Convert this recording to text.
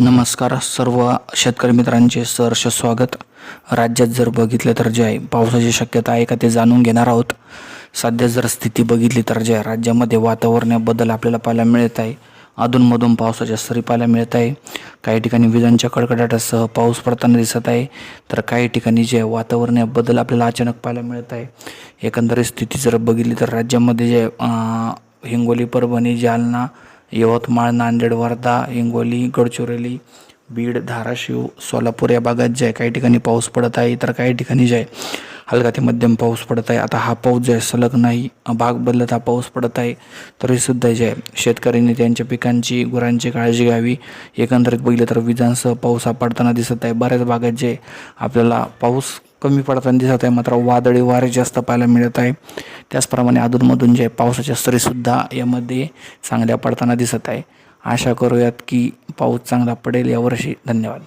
नमस्कार सर्व शेतकरी मित्रांचे सहर्ष स्वागत. राज्यात जर बघितलं तर जे आहे पावसाची शक्यता आहे का ते जाणून घेणार आहोत. सध्या जर स्थिती बघितली तर जे आहे राज्यामध्ये वातावरणात बदल आपल्याला पाहायला मिळत आहे. अधूनमधून पावसाच्या सरी पाहायला मिळत आहे. काही ठिकाणी विजांच्या कडकडाटासह पाऊस पडताना दिसत आहे. तर काही ठिकाणी जे आहे वातावरणात बदल आपल्याला अचानक पाहायला मिळत आहे. एकंदरीत स्थिती जर बघितली तर राज्यामध्ये जे हिंगोली परभणी जालना यवतमाळ नांदेड वर्धा हिंगोली गडचिरोली बीड धाराशिव सोलापूर या भागात जे आहे काही ठिकाणी पाऊस पडत आहे तर काही ठिकाणी जे आहे हलका ते मध्यम पाऊस पडत आहे. आता हा पाऊस जे आहे सलग नाही भाग बदलत हा पाऊस पडत आहे. तरीसुद्धा जे आहे शेतकऱ्यांनी त्यांच्या पिकांची गुरांची काळजी घ्यावी. एकंदरीत बघितलं तर विजांसह पाऊस हा पडताना दिसत आहे. बऱ्याच भागात जे आपल्याला पाऊस कमी पडताना दिसत आहे. मात्र वादळी वारे जास्त पाहायला मिळत आहे. त्याचप्रमाणे अधूनमधून जे पावसाच्या सरीसुद्धा यामध्ये चांगल्या पडताना दिसत आहे. आशा करूयात की पाऊस चांगला पडेल. यावर्षी धन्यवाद.